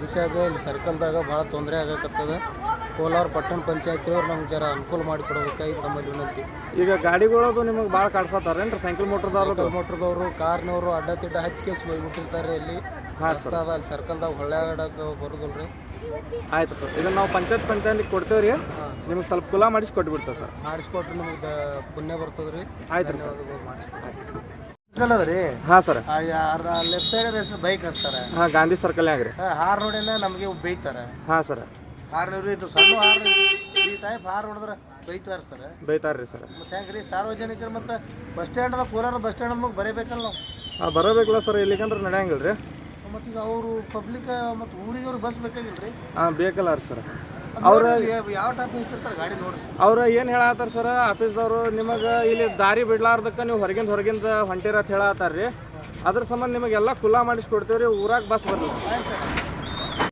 ದಿಶಾಗ ಇಲ್ಲಿ ಸರ್ಕಲ್ದಾಗ ಭಾಳ ತೊಂದರೆ ಆಗಕತ್ತದ. ಕೋಲಾರ ಪಟ್ಟಣ ಪಂಚಾಯತಿಯವ್ರು ನಮ್ಗೆ ಜರ ಅನುಕೂಲ ಮಾಡಿಕೊಡ್ಬೇಕಾಗಿ ತಮ್ಮಲ್ಲಿ ವಿನಂತಿ. ಈಗ ಗಾಡಿಗಳದು ನಿಮಗೆ ಭಾಳ ಕಾಡ್ಸತ್ತಾರೇನ್ರಿ? ಸೈಕಲ್ ಮೋಟ್ರದವ್ರದ್ದು ಸೈಕಲ್ ಮೋಟ್ರದವರು ಕಾರ್ನವರು ಅಡ್ಡ ತಿಡ್ಡ ಹಚ್ಕೇಸಿ ಹೋಗ್ಬಿಟ್ಟಿರ್ತಾರೆ ಇಲ್ಲಿ. ರಸ್ತೆ ಅದ ಅಲ್ಲಿ ಸರ್ಕಲ್ದಾಗ ಹೊಳ್ಯಾಡಕ್ಕೆ ರೀ ಆಯ್ತು ಸರ್. ಇದನ್ನು ನಾವು ಪಂಚಾಯತ್ ಪಂಚಾಯತಿ ಕೊಡ್ತೇವೆ ರೀ ನಿಮಗೆ ಸ್ವಲ್ಪ ಕುಲ ಮಾಡಿಸಿ ಕೊಟ್ಬಿಡ್ತೇವೆ ಸರ್. ಮಾಡಿಸ್ಕೊಟ್ರೆ ನಿಮ್ಗೆ ಪುಣ್ಯ ಬರ್ತದ್ರಿ. ಆಯ್ತು ರೀ ಸರ್ ಅದ ರೀ? ಹಾ ಸರ್. ಲೆಫ್ಟ್ ಸೈಡ್ ಹೆಸರು ಬೈಕ್ ಹಚ್ತಾರೆ. ಹಾ ಗಾಂಧಿ ಸರ್ಕಲ್ ರೀ. ಹಾರ್ ನೋಡಿನ ನಮಗೆ ಬೈತಾರೆ ಹಾ ಸರ್. ಹಾರ್ ನೋಡಿ ಇದು ಸಣ್ಣ ಹಾರ್ ಈ ಟೈಪ್ ಹಾರ್ ಹೊಡೆದ್ರೆ ಬೈತಾರ ಸರ್. ಬೈತಾರ್ರಿ ಸರ್. ಮತ್ತೆ ಹೆಂಗ್ರಿ ಸಾರ್ವಜನಿಕರು ಮತ್ತೆ bus stand Kolar bus stand ನಮಗೆ ಬರೀಬೇಕಲ್ಲ ನಾವು. ಬರಬೇಕಲ್ಲ ಬರೋಬೇಕಲ್ಲ ಸರ್ ಇಲ್ಲಿಗಂದ್ರೆ ನಡೆಯಂಗಿಲ್ಲ ರೀ ಮತ್ತೆ ಈಗ ಅವರು ಪಬ್ಲಿಕ್ ಮತ್ತು ಊರಿಗೆ ಅವ್ರು ಬಸ್ ಬೇಕಾಗಿಲ್ಲ ರೀ ಹಾಂ ಬೇಕಲ್ಲ ರೀ ಸರ್. ಅವ್ರ ಯಾವ ಟೈಪ್ ಗಾಡಿ ನೋಡಿ. ಅವ್ರು ಏನು ಹೇಳತ್ತಾರ ಸರ್ ಆಫೀಸ್ದವರು ನಿಮಗೆ ಇಲ್ಲಿ ದಾರಿ ಬಿಡ್ಲಾರ್ದಕ್ಕೆ ನೀವು ಹೊರಗಿಂದ ಹೊರಗಿಂದ ಹೊಂಟಿರ ಅಂತ ಹೇಳತ್ತಾರ ರೀ ಅದ್ರ ಸಂಬಂಧ ನಿಮಗೆಲ್ಲ ಕುಲ್ಲ ಮಾಡಿಸಿ ಕೊಡ್ತೀವಿ ರೀ ಊರಾಗ ಬಸ್ ಬರಲ್ಲ ಸರ್